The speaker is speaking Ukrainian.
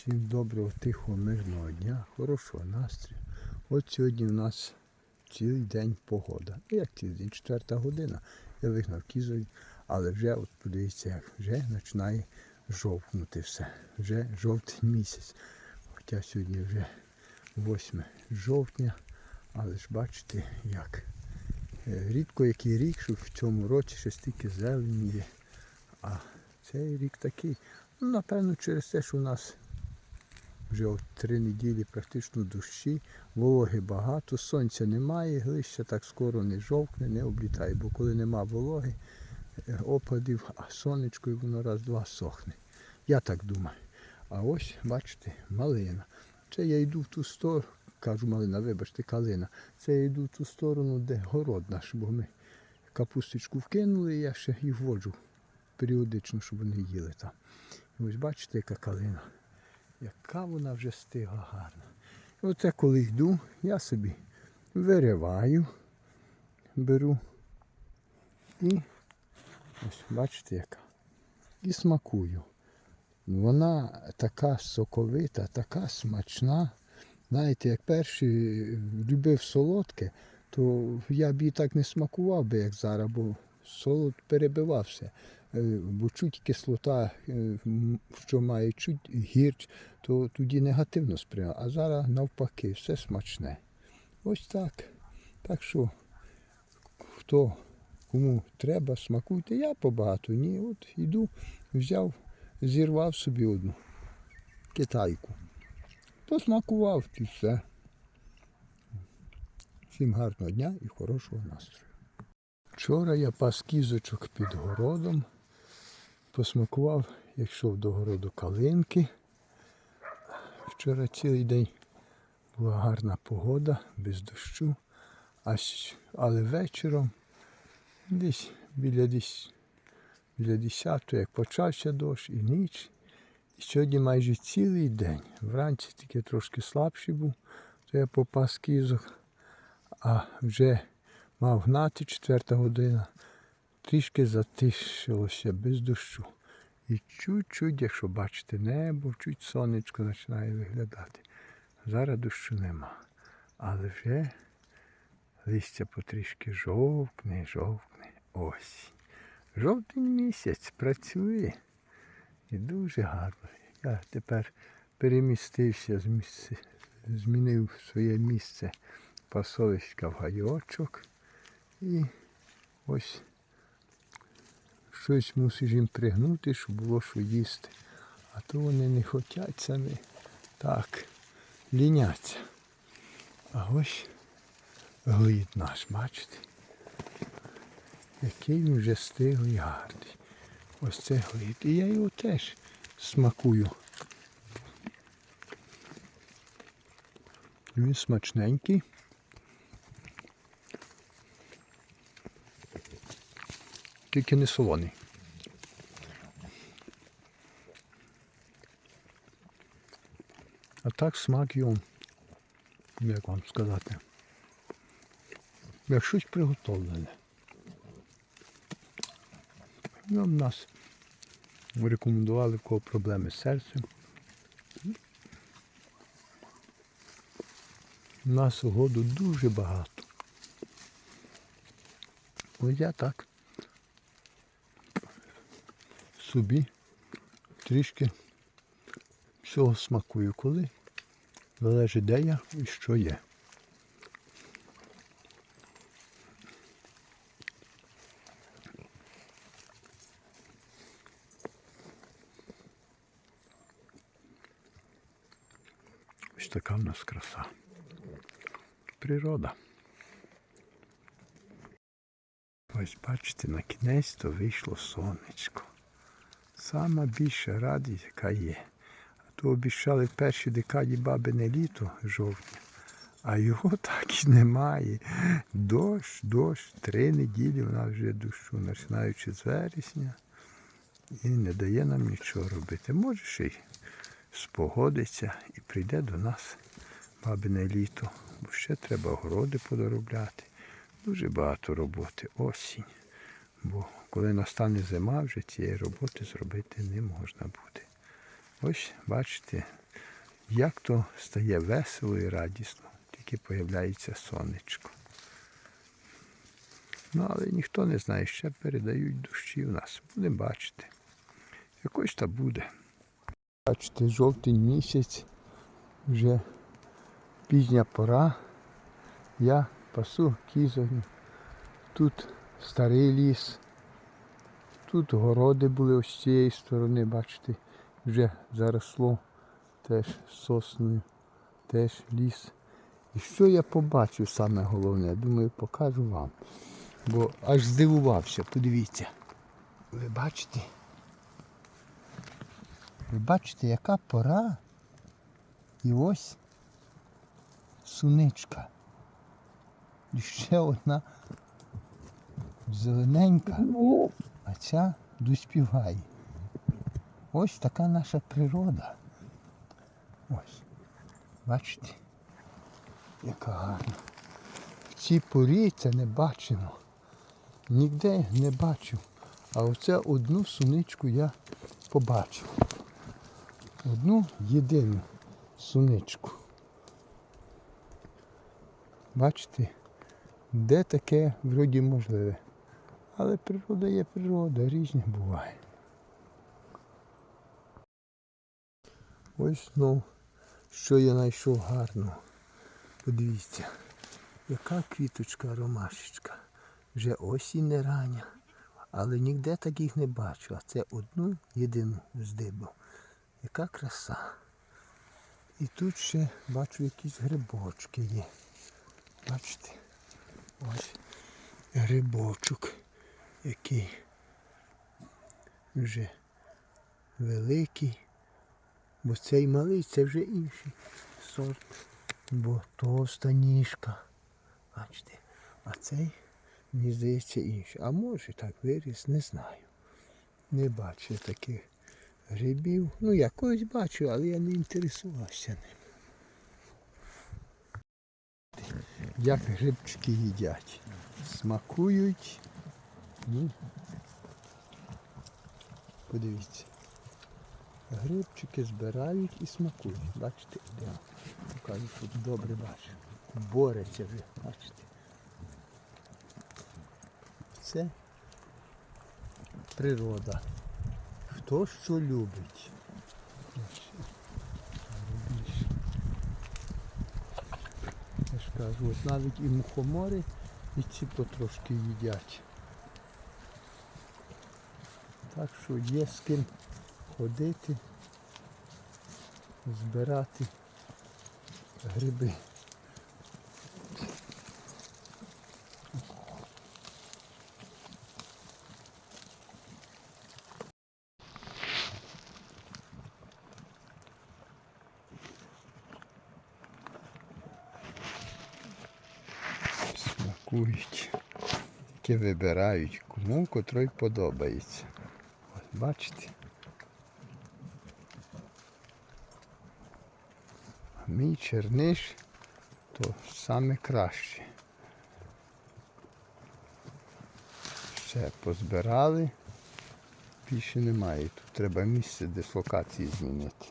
Всім доброго, тихого, мирного дня, хорошого настрою. От сьогодні у нас цілий день погода. Ну, Як цілий день, четверта година. Я вигнав кізою, але вже, от подивіться, як вже починає жовкнути все. Вже жовтий місяць. Хоча сьогодні вже 8 жовтня, але ж бачите, як. Е, Рідко який рік, що в цьому році ще стільки зелені є. А цей рік такий. Ну, напевно, через те, що у нас вже три неділі практично дощі, вологи багато, сонця немає, глище так скоро не жовкне, не облітає, бо коли нема вологи, е, опадів, а сонечко і воно раз-два сохне. Я так думаю. А ось, бачите, малина. Це я йду в ту сторону, кажу малина, вибачте, калина. Це я йду в ту сторону, де город наш, бо ми капусточку вкинули, і я ще їх воджу періодично, щоб вони їли там. І ось бачите, яка калина. Яка вона вже стигла гарна. Оце коли йду, я собі вириваю, беру і ось бачите яка. І смакую. Вона така соковита, така смачна. Знаєте, як перший любив солодке, то я б її так не смакував би, як зараз, бо солод перебивався. Е, Бо чуть кислота, е, що має чуть гірч, то тоді негативно сприймав. А зараз навпаки, все смачне. Ось так. Так що, хто кому треба, смакуйте. Я побагато. Ні, от іду, взяв, зірвав собі одну китайку. Посмакував і все. Всім гарного дня і хорошого настрою. Вчора я пас кізочок під городом, посмакував, як йшов до городу калинки. Вчора цілий день була гарна погода, без дощу, а щ- але вечором десь біля десь біля 10, як почався дощ і ніч. І сьогодні майже цілий день. Вранці тільки трошки слабший був, то я попас кізок, а вже мав гнати четверта година. Трішки затишилося без дощу. І чуть-чуть, якщо бачите небо, чуть сонечко починає виглядати. Зараз дощу нема. Але вже листя потрішки жовкне, жовкне. Ось. Жовтень місяць працює. І дуже гарно. Я тепер перемістився змінив своє місце пасовиська в гайочок. І ось щось мусиш їм пригнути, щоб було що їсти. А то вони не хочуть самі так ліняться. А ось глід наш, бачите? Який він вже стиглий гарний. Ось це глід. І я його теж смакую. Він смачненький. Тільки не солоний. А так смак його, як вам сказати, як щось приготовлене. Ну, нас рекомендували, в кого проблеми з серцем. У нас угоду дуже багато. Ось я так собі трішки всього смакую, коли залежить де я і що є. Ось така в нас краса. Природа. Ось бачите, на кінець то вийшло сонечко. Сама більша радість, яка є. А то обіцяли в першій декаді бабине літо жовтня, а його так і немає. Дощ, дощ, три неділі вона вже дощу, починаючи з вересня, і не дає нам нічого робити. Може ще й спогодиться і прийде до нас бабине літо, бо ще треба городи подоробляти. Дуже багато роботи, осінь. Бо коли настане зима, вже цієї роботи зробити не можна буде. Ось, бачите, як то стає весело і радісно, тільки появляється сонечко. Ну, але ніхто не знає, ще передають дощі в нас. Будемо бачити. Якось та буде. Бачите, жовтень місяць, вже пізня пора. Я пасу кізою. Тут старий ліс. Тут городи були ось з цієї сторони, бачите, вже заросло теж сосною, теж ліс. І що я побачив саме головне, думаю, покажу вам. Бо аж здивувався, подивіться. Ви бачите? Ви бачите, яка пора? І ось суничка. І ще одна зелененька, а ця доспіває. Ось така наша природа. Ось. Бачите, яка гарна. В цій порі це не бачено. Ніде не бачив. А оце одну суничку я побачив. Одну єдину суничку. Бачите, де таке вроді можливе. Але природа є природа, різні буває. Ось ну, що я знайшов гарного. Подивіться, яка квіточка ромашечка. Вже осінь не рання, але ніде таких не бачу. А це одну єдину здибав. Яка краса. І тут ще бачу якісь грибочки є. Бачите? Ось грибочок, який вже великий. Бо цей малий це вже інший сорт. Бо товста ніжка. Бачите, а цей, мені здається, інший. А може так виріс, не знаю. Не бачу таких грибів. Ну, я когось бачу, але я не інтересувався ним. Як грибчики їдять. Смакують. Ну, подивіться. Грибчики збирають і смакують. Бачите, де? Покажу, тут добре бачу. Бореться вже, бачите. Це природа. Хто що любить. Я ж кажу, от навіть і мухомори, і ці потрошки їдять. Так що є з ким ходити, збирати гриби. Смакують. Таке вибирають, кому котрий подобається. От А Мій черниш то саме краще. Ще позбирали, більше немає. Тут треба місце дислокації змінити.